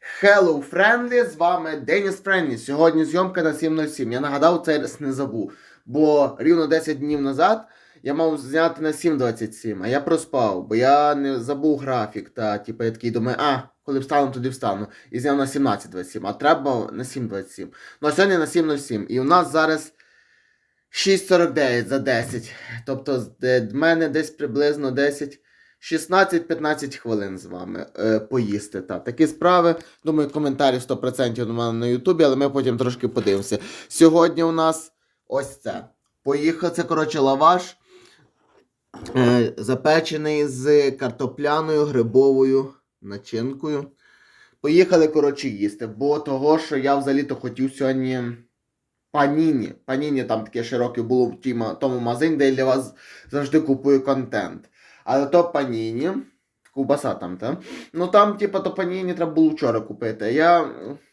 Hello Friendly, з вами Деніс Френлі. Сьогодні зйомка на 7.07. Я нагадав, цей раз не забув. Бо рівно 10 днів назад я мав зняти на 7.27, а я проспав, бо я не забув графік. Та типу я такий думаю, а, коли встану, тоді встану. І зняв на 17.27, а треба на 7.27. Ну а сьогодні на 7.07. І у нас зараз 6.49 за 10. Тобто в мене десь приблизно 10. 16-15 хвилин з вами е, поїсти. Та. Такі справи. Думаю, коментарі 100% у мене на Ютубі, але ми потім трошки подивимося. Сьогодні у нас ось це. Поїхав, це, коротше, лаваш. Е, запечений з картопляною грибовою начинкою. Поїхали, коротше, їсти. Бо того, що я взагалі-то хотів сьогодні. Паніні. Паніні там таке широке було в тому магазині, де я для вас завжди купую контент. Але то паніні, ковбаса там, та? Ну там, типа, то паніні треба було вчора купити. Я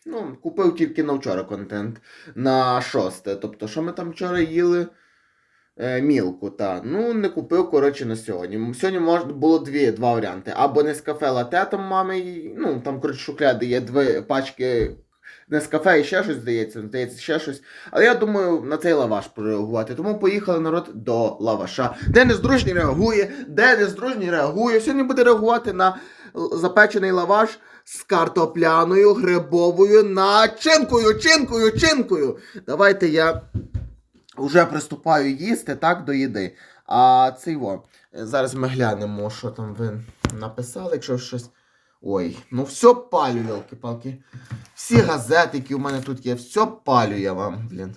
ну, купив тільки на вчора контент на шосте. Тобто, що ми там вчора їли? Е, мілку, та. Ну, не купив, коротше, на сьогодні. Сьогодні можна було дві, два варіанти. Або Нескафе лате там мами, ну, там, коротше, шухляди є дві пачки Нескафе і ще щось, здається, здається, ще щось. Але я думаю на цей лаваш прореагувати. Тому поїхали народ до лаваша. Де нездружній реагує, де нездружній реагує. Сьогодні буде реагувати на запечений лаваш з картопляною, грибовою начинкою, чинкою, чинкою. Давайте я вже приступаю їсти так до їди. А цей во. Зараз ми глянемо, що там ви написали, якщо щось. Ой, ну все палю, йолки-палки. Всі газети, які у мене тут є, все палю я вам, блін.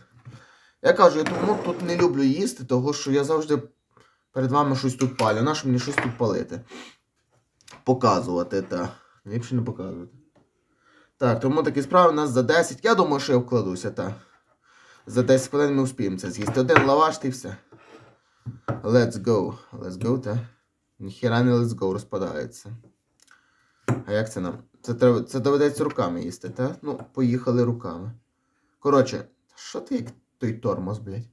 Я кажу, я тому тут не люблю їсти, того що я завжди перед вами щось тут палю. Нащо мені щось тут палити? Показувати, та. Ліпше не показувати. Так, тому такі справи у нас за 10. Я думаю, що я вкладуся, так. За 10 хвилин ми успіємо це з'їсти. Один лаваш та й все. Let's go. Let's go, та. Ніхіра не let's go розпадається. А як це нам? Це, треба, це доведеться руками їсти, так? Ну, поїхали руками. Коротше, що ти як той тормоз, блядь?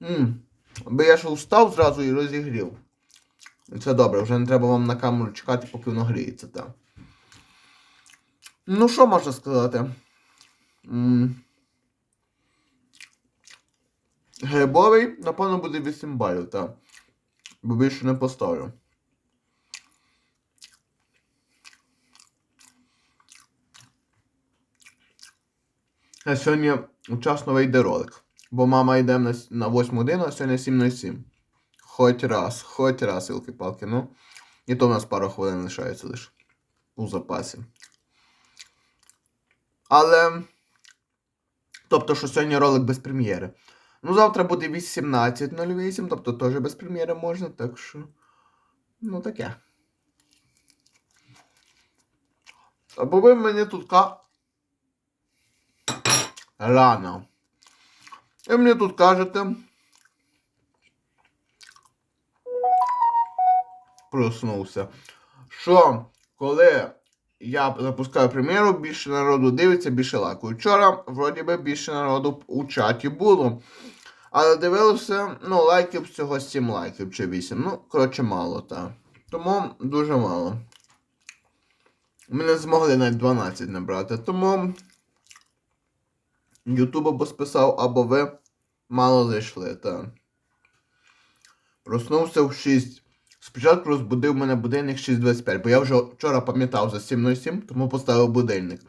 Ммм. Би я ж встав зразу і розігрів. Це добре, вже не треба вам на камеру чекати, поки воно гріється, так. Ну, що можна сказати? М. Грибовий, напевно, буде 8 балів, так. Бо більше не поставлю. А сьогодні вчасно вийде ролик. Бо мама йде на, на 8 годину, а сьогодні 7.07. Хоч раз, хоч раз,ілки-палки, ну. І то в нас пару хвилин лишається лише. У запасі. Але. Тобто, що сьогодні ролик без прем'єри. Ну, завтра буде 18.08, тобто теж без прем'єри можна, так що. Ну таке. Або ви мені тут ка. Рано. І мені тут кажете. Проснувся. Що коли я запускаю прем'єру, більше народу дивиться, більше лайкує. Вчора, вроді би, більше народу у чаті було. Але дивилося, ну, лайків всього 7 лайків чи 8. Ну, коротше, мало, так. Тому дуже мало. Ми не змогли навіть 12 набрати. Тому Ютуб або списав, або ви мало зайшли, так. Проснувся в 6. Спочатку розбудив мене будильник 6.25, бо я вже вчора пам'ятав за 7.07, тому поставив будильник.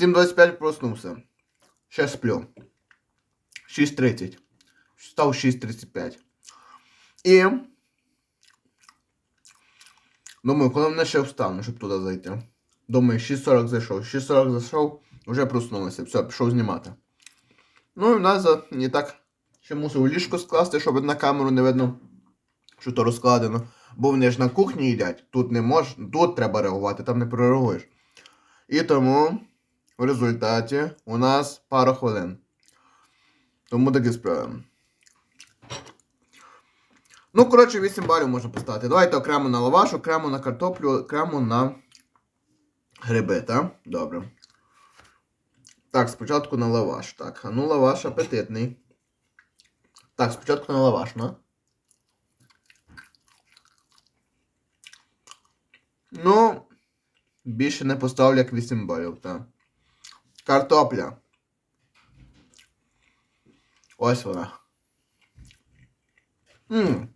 7.25 проснувся. Ще сплю. 6.30. Став 6.35. І. Думаю, коли мене ще встану, щоб туди зайти. Думаю, 6.40 зайшов. 6.40 зайшов, вже проснулися. Все, пішов знімати. Ну і в нас не так. Ще мусив ліжко скласти, щоб на камеру не видно, що то розкладено. Бо вони ж на кухні їдять. Тут не мож, тут треба реагувати, там не прореагуєш. І тому в результаті у нас пара хвилин. Тому такі справи. Ну, коротше, 8 балів можна поставити. Давайте окремо на лаваш, окремо на картоплю, окремо на гриби, так? Добре. Так, спочатку на лаваш. Так, а ну лаваш апетитний. Так, спочатку на лаваш, ну. Ну, більше не поставлю як 8 балів, так. Картопля. Ось вона. Ммм.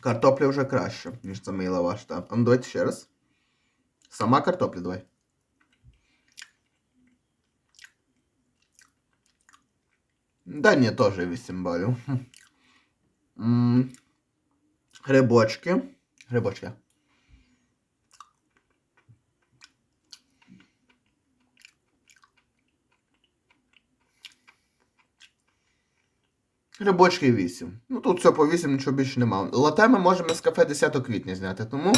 Картопля вже краще, ніж самий лаваш, так. А ну давайте ще раз. Сама картопля давай. Да ні, теж 8 балів. Хм. М, Грибочки. Грибочки. Грибочки 8. Ну тут все по 8, нічого більше нема. Лате ми можемо з кафе 10 квітня зняти, тому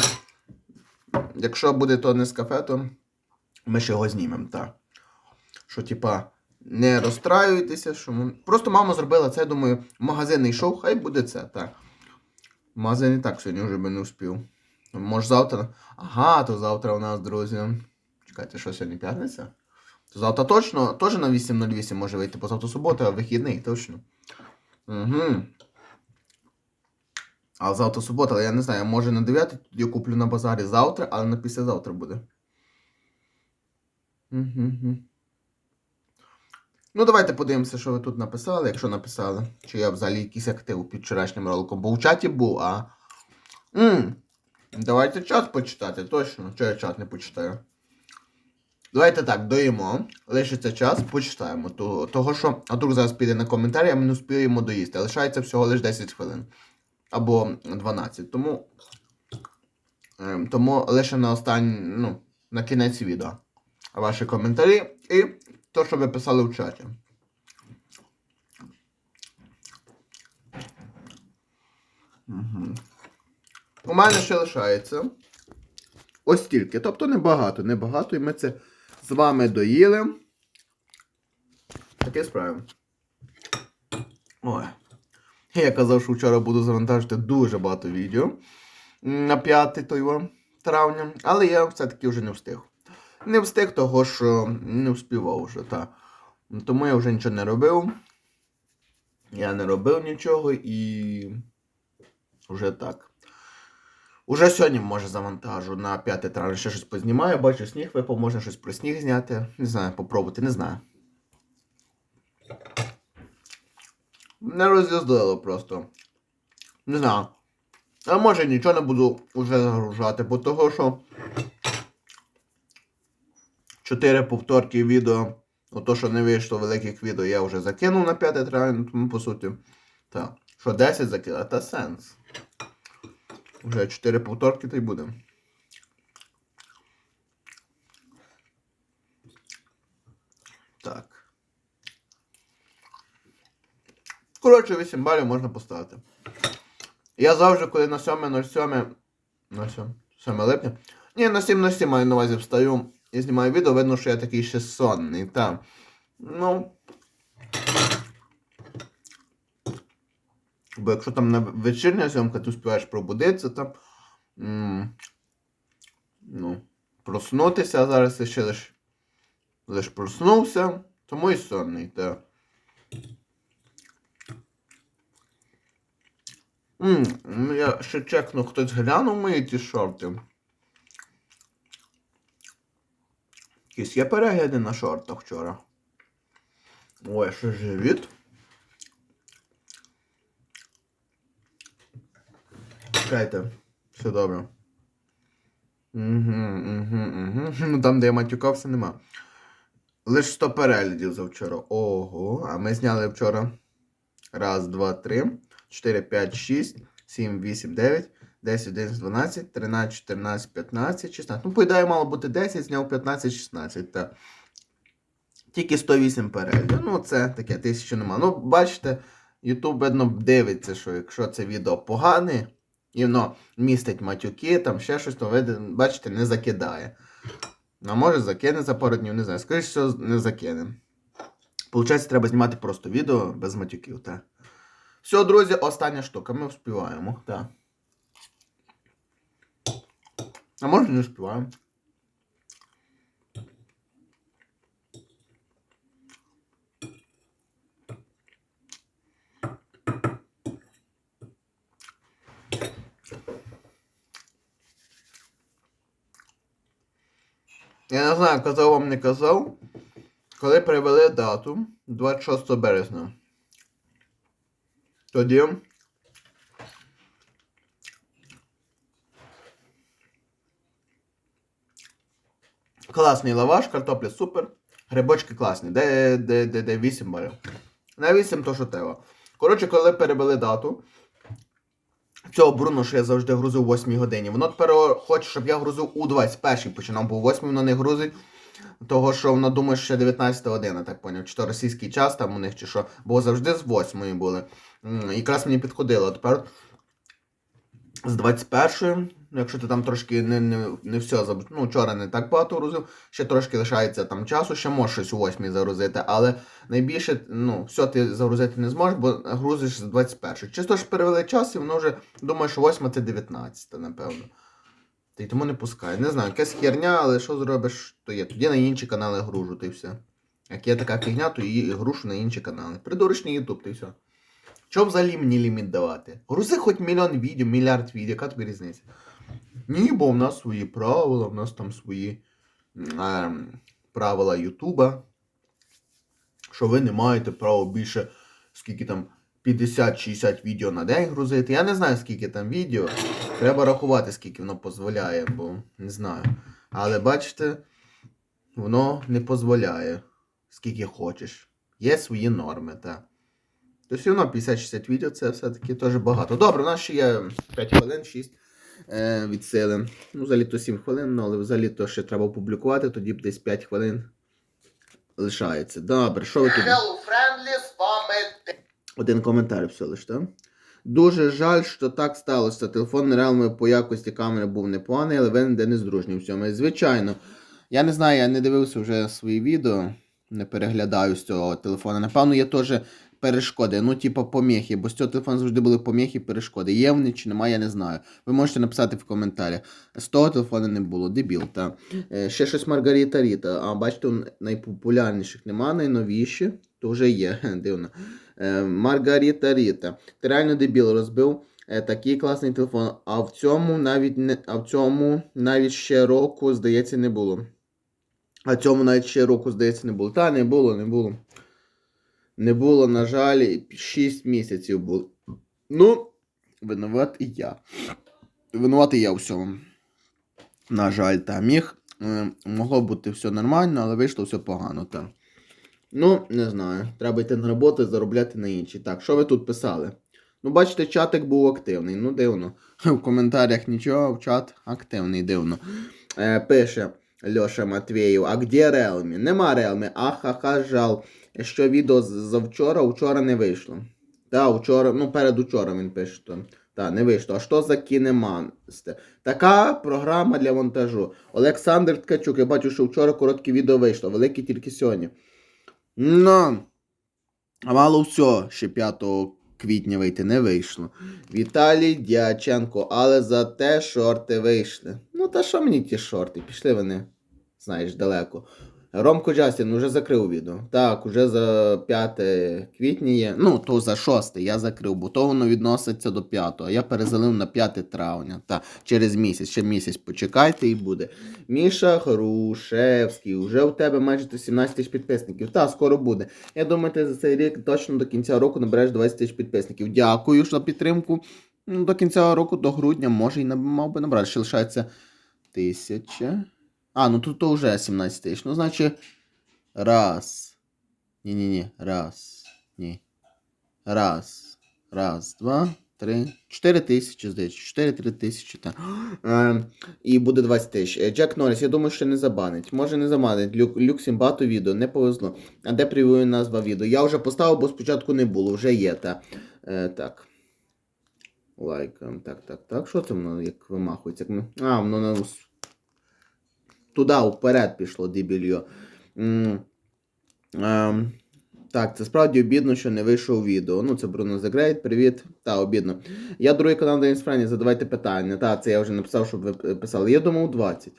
якщо буде то не з кафе, то ми ще його знімемо, так. Що, типа, не розстраюйтеся, що ми... Просто мама зробила це, думаю, в магазин йшов, хай буде це, так. Магазин і так сьогодні вже би не успів. Може завтра. Ага, то завтра у нас, друзі. Чекайте, що сьогодні п'ятниця? То завтра точно теж на 8.08 може вийти, бо завтра субота, а вихідний, точно. Угу. А завтра субота, але я не знаю, може на 9 я куплю на базарі завтра, але на післязавтра буде. Угу. Ну, давайте подивимося, що ви тут написали, якщо написали. Чи я взагалі якийсь актив під вчорашнім роликом. Бо в чаті був, а. Ммм. Давайте чат почитати, точно. Чи я чат не почитаю? Давайте так, доїмо. Лишиться час, почитаємо. Того, що, а друг зараз піде на коментарі, а ми не успіємо доїсти. Лишається всього лише 10 хвилин. Або 12. Тому. ем, Тому лише на останній, ну, на кінець відео. Ваші коментарі і то, що ви писали в чаті. Угу. У мене ще лишається ось стільки. Тобто небагато, небагато, і ми це з вами доїли. Таке справи. Ой. Я казав, що вчора буду завантажити дуже багато відео на 5 того травня, але я все-таки вже не встиг. Не встиг того, що не вспівав вже, так. Тому я вже нічого не робив. Я не робив нічого і. Вже так. Уже сьогодні, може, завантажу на 5 травня ще щось познімаю, бачу сніг випав, можна щось про сніг зняти. Не знаю, попробувати, не знаю. Не роз'їздило просто. Не знаю. А може нічого не буду вже загружати, бо того, що 4 повторки відео. Ото, що не вийшло великих відео, я вже закинув на 5 травня, тому по суті. Так. Що 10 закинув, та сенс. Вже 4 повторки то й буде. Так. Коротше, 8 балів можна поставити. Я завжди, коли на 7.07. На 7, 7 липня. Ні, на 7 на 7 маю на увазі встаю і знімаю відео, видно, що я такий ще сонний. Та. Ну. Бо якщо там на вечірня зйомка, ти успіваєш пробудитися там. Ну, проснутися, зараз я ще лиш, лиш проснувся, тому і сонний, так. М, ну, я ще чекну, хтось глянув мої ті шорти. Якісь є перегляди на шортах вчора. Ой, що живіт. Чекайте, все добре. Угу, угу, угу. Ну там, де я матюкався, нема. Лиш 100 переглядів за вчора. Ого, а ми зняли вчора. Раз, два, три, 4, 5, 6, 7, 8, 9, 10, 11, 12, 13, 14, 15, 16. Ну, по мало бути 10, зняв 15, 16. Так. Тільки 108 переглядів. Ну, це таке, тисячі нема. Ну, бачите, YouTube, видно, дивиться, що якщо це відео погане, і воно містить матюки, там ще щось, то ви, бачите, не закидає. А може закине за пару днів, не знаю. Скоріше всього, не закине. Получається, треба знімати просто відео без матюків, так. Все, друзі, остання штука. Ми вспіваємо, так. А може не вспіваємо. Я не знаю, казав вам не казав. Коли привели дату 26 березня. Тоді. Класний лаваш, картопля супер. Грибочки класні. Де, де, де, де 8 балів. На 8 то що треба. Коротше, коли перевели дату. Цього Бруно, що я завжди грузив о 8 годині. Воно тепер хоче, щоб я грузив у 21 починав, бо о 8 воно не грузить. Того, що воно думає, що ще 19 година, так поняв. Чи то російський час там у них, чи що. Бо завжди з 8 були. Якраз мені підходило. Тепер з 21 ну, якщо ти там трошки не, не, не все заб... ну, вчора не так багато грузив, ще трошки лишається там часу, ще можеш щось у 8 загрузити, але найбільше, ну, все ти загрузити не зможеш, бо грузиш з 21. Чисто ж перевели час, і воно вже думає, що 8 це 19, напевно. Та й тому не пускай. Не знаю, якась херня, але що зробиш, то є. Тоді на інші канали гружу, ти все. Як є така фігня, то її грушу на інші канали. Придурочний Ютуб, ти все. Чого взагалі мені ліміт давати? Грузи хоч мільйон відео, мільярд відео, яка тобі різниця? Ні, бо в нас свої правила, в нас там свої ем, правила Ютуба. Що ви не маєте права більше, скільки там 50-60 відео на день грузити. Я не знаю, скільки там відео. Треба рахувати, скільки воно дозволяє, бо не знаю. Але бачите, воно не дозволяє, скільки хочеш. Є свої норми, так. То все одно 50-60 відео це все-таки теж багато. Добре, у нас ще є 5 хвилин, 6 е, від сили. Ну, взагалі то 7 хвилин, ну, але взагалі то ще треба опублікувати, тоді б десь 5 хвилин лишається. Добре, що ви тут? Hello, friendly, з вами Один коментар все лиш, так? Дуже жаль, що так сталося. Телефон реально по якості камери був непоганий, але він де не здружній в цьому. І, Звичайно. Я не знаю, я не дивився вже свої відео, не переглядаю з цього телефона. Напевно, є теж перешкоди. Ну, типу, поміхи, бо з цього телефону завжди були поміхи, перешкоди. Є вони чи немає, я не знаю. Ви можете написати в коментарях. З того телефону не було, дебіл, та. Е, ще щось Маргарита Ріта. А бачите, найпопулярніших нема, найновіші, то вже є. Дивно. Е, Маргарита Ріта. Ти реально дебіл розбив е, такий класний телефон. А в цьому навіть не а в цьому навіть ще року, здається, не було. А в цьому навіть ще року, здається, не було. Та не було, не було. Не було, на жаль, 6 місяців було. Ну, винуват і я. Винуватий я у всьому. На жаль, та міг. е, Могло бути все нормально, але вийшло все погано. Та. Ну, не знаю. Треба йти на роботу і заробляти на інші. Так, що ви тут писали? Ну, бачите, чатик був активний. Ну, дивно. В коментарях нічого, в чат активний, дивно. Е, пише Льоша Матвєєв, а де Realme? Нема Realme. Ахаха, жал. Що відео завчора, вчора не вийшло. Та, вчора, ну, перед учора він пише. То. Та, не вийшло. А що за кінемансте? Така програма для монтажу. Олександр Ткачук, я бачу, що вчора коротке відео вийшло, велике тільки сьогодні. Ну, а мало все, ще 5 квітня вийти не вийшло. Віталій Дяченко, але зате шорти вийшли. Ну, та що мені ті шорти? Пішли вони, знаєш, далеко. Ромко Джастін уже закрив відео. Так, уже за 5 квітня є. Ну, то за 6 я закрив, бо то воно відноситься до 5. А я перезалив на 5 травня. Та, через місяць, ще місяць почекайте і буде. Міша Грушевський, вже у тебе майже 17 тисяч підписників. Та, скоро буде. Я думаю, ти за цей рік точно до кінця року набереш 20 тисяч підписників. Дякую за підтримку. Ну, До кінця року, до грудня, може і мав би набрати. Ще лишається тисяча. А, ну тут то вже 17 тисяч. Ну, значить, раз. Ні-ні-ні. Раз. Ні. Раз. Раз, два, три. Чотири тисячі, здається. Чотири-три тисячі, так. Е, і буде 20 тисяч. Джек Норріс, я думаю, що не забанить. Може не забанить. Люк, Люксім багато відео, не повезло. А де прев'ю назва відео? Я вже поставив, бо спочатку не було, вже є, та. Е, так. Лайк. ем, Так, так, так. Що це воно як вимахується? А, воно на туди вперед пішло дебільо. Ем, так, це справді обідно, що не вийшов відео. Ну, це Бруно Загрейт, привіт. Та, обідно. Я другий канал Денис Френі, задавайте питання. Та, це я вже написав, щоб ви писали. Я думав 20.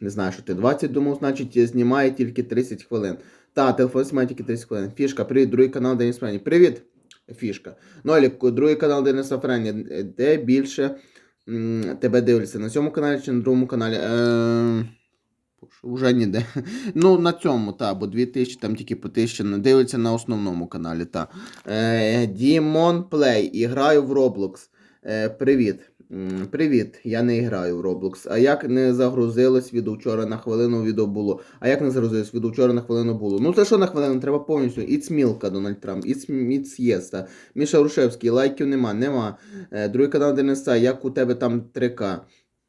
Не знаю, що ти 20 думав, значить знімає тільки 30 хвилин. Та, телефон знімає тільки 30 хвилин. Фішка, привіт, другий канал Денис Френі. Привіт, фішка. Нолік, другий канал Дениса Френі. Де більше тебе дивляться? На цьому каналі чи на другому каналі? Е, Уже ніде. Ну, на цьому, та, бо 2000, там тільки по 1000 не дивиться на основному каналі, та. Е, Дімон Плей, і граю в Roblox. Е, привіт. Привіт, я не граю в Roblox. А як не загрузилось від вчора на хвилину відео було? А як не загрузилось від вчора на хвилину було? Ну це що на хвилину? Треба повністю. It's Milka, Дональд Трамп. It's, it's yes. Міша Рушевський, лайків нема, нема. Е, другий канал Дениса, як у тебе там 3К?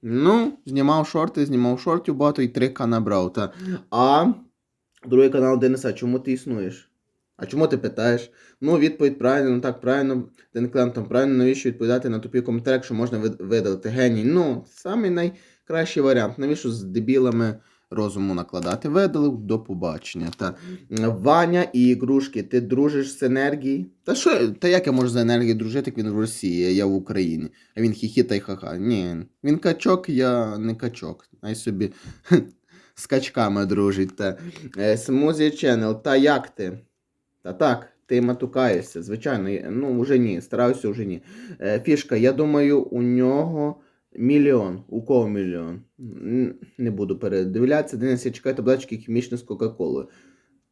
Ну, знімав шорти, знімав шортів багато і 3К набрав. Та. А другий канал Дениса, чому ти існуєш? А чому ти питаєш? Ну, відповідь правильно, ну так, правильно, Ден Клемтон, правильно, навіщо відповідати на тупі коментарі, якщо можна видалити? Геній. Ну, самий найкращий варіант. Навіщо з дебілами розуму накладати? Видалив до побачення. Та. Ваня і ігрушки, ти дружиш з енергією? Та що, та як я можу з енергією дружити, як він в Росії, я в Україні? А він хіхіта й ха-ха. Ні, він качок, я не качок. Най собі з качками дружить. Та. Е, Смузі Channel, та як ти? Та так, ти матукаєшся, звичайно, ну вже ні, стараюся вже ні. Е, Фішка, я думаю, у нього мільйон. У кого мільйон? Не буду передивлятися. Денис, я чекаю таблички хімічно з Кока-Колою.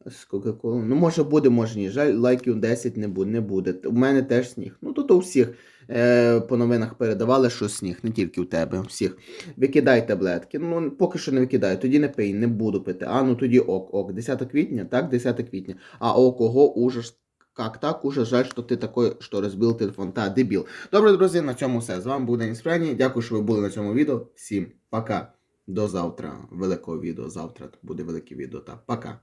З Кока-Колою. Ну, може буде, може ні. Жаль, лайків 10 не буде. Не буде. У мене теж сніг. Ну, тут у всіх е, по новинах передавали, що сніг, не тільки у тебе, всіх. Викидай таблетки. Ну, поки що не викидаю, тоді не пий, не буду пити. А, ну тоді ок, ок. 10 квітня, так, 10 квітня. А о кого ужас. Как так? Уже жаль, що ти такой, що розбив телефон. Та, дебіл. Добре, друзі, на цьому все. З вами був Деніс Френі. Дякую, що ви були на цьому відео. Всім пока. До завтра. Великого відео. Завтра буде велике відео. Та пока.